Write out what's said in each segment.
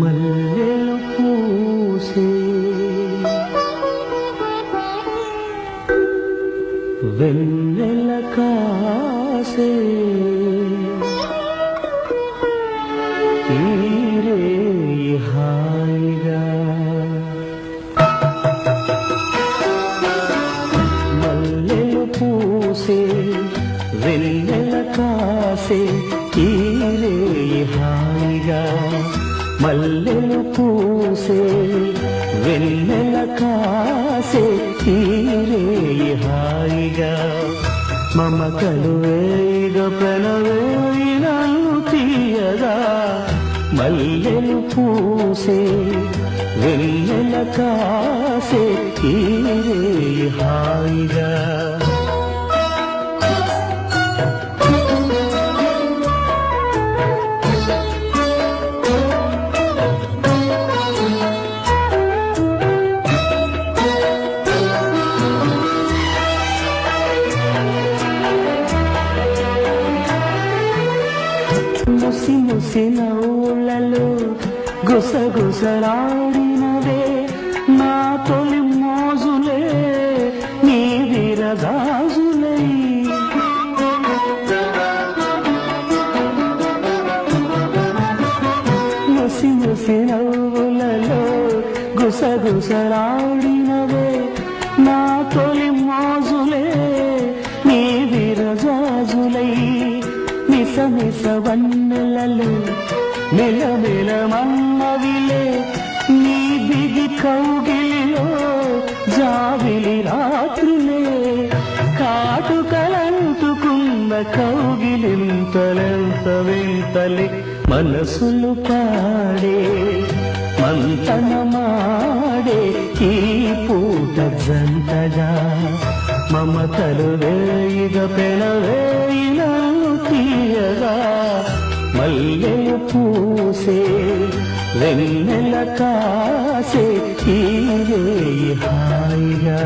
మల్లెలు పూసే వెన్నెల కాసే తీరే హాయిగా మల్లెలు పూసే వెన్నెల కాసే తీరే హాయిగా మల్లెలు పూసే వెన్నెల కాసే తీరే హాయిగా. మమకలు వేగ ప్రణవేయినను తీయగా మల్లెలు పూసే వెన్నెల కాసే తీరే హాయిగా. ముసి ఊళ్ళలో గుసగుసలాడినవే నా తొలి మోజులే నీ విరగాజులై. ముసి ముసి నవ్వులలో గుసగుసలాడినవే నా తొలి మోజులే నీ విరజాజులై మిస మిస వన్నెలలో మెలమెల మన్నవిలే. నీ బిగి కౌగిలిలో జావిలి రాత్రులే. కాటుకలంటుకున్న కౌగిలింతలెంత వింతలి మనసులు పాడే మంతనమాడే ఈ పూట జంటగా మమతలు వేయిగ పెనవేయినా తీయగా మల్లెలు పూసే వెన్నెల కాసే తీరే హాయిగా.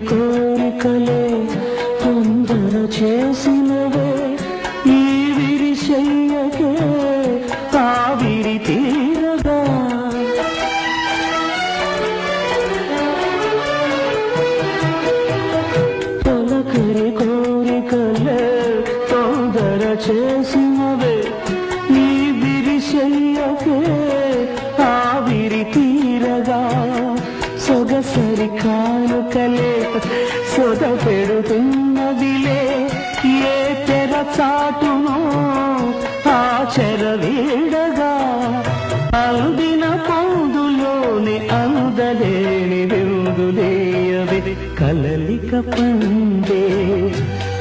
కోరికలే అందరు చేసినవే ఈ విరిశయ్యకే కావిరి తీరగా. పలకరి కోరికలే తొందర చేసినవే సొద పెడుతున్నదిలే ఏ తెర చాటును ఆచర వీడగా. అందిన పొందులోని అందలేని విందులేయవి కలలిక పండే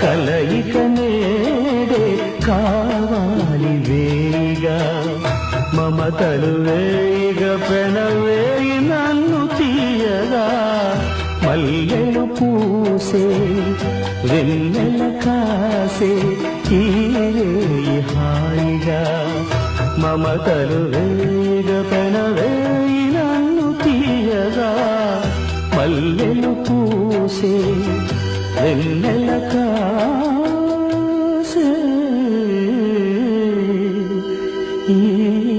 కలయిక నేడే కావాలి వేగా మమతలు వేగ ప్రణవేయి కాసే వెన్నెల కాసే ఈ హాయిగా. మమతలు వేగ ప్రణవేయి నన్ను తీయగా. మల్లెలు పూసే వెన్నెల కాసే ఈ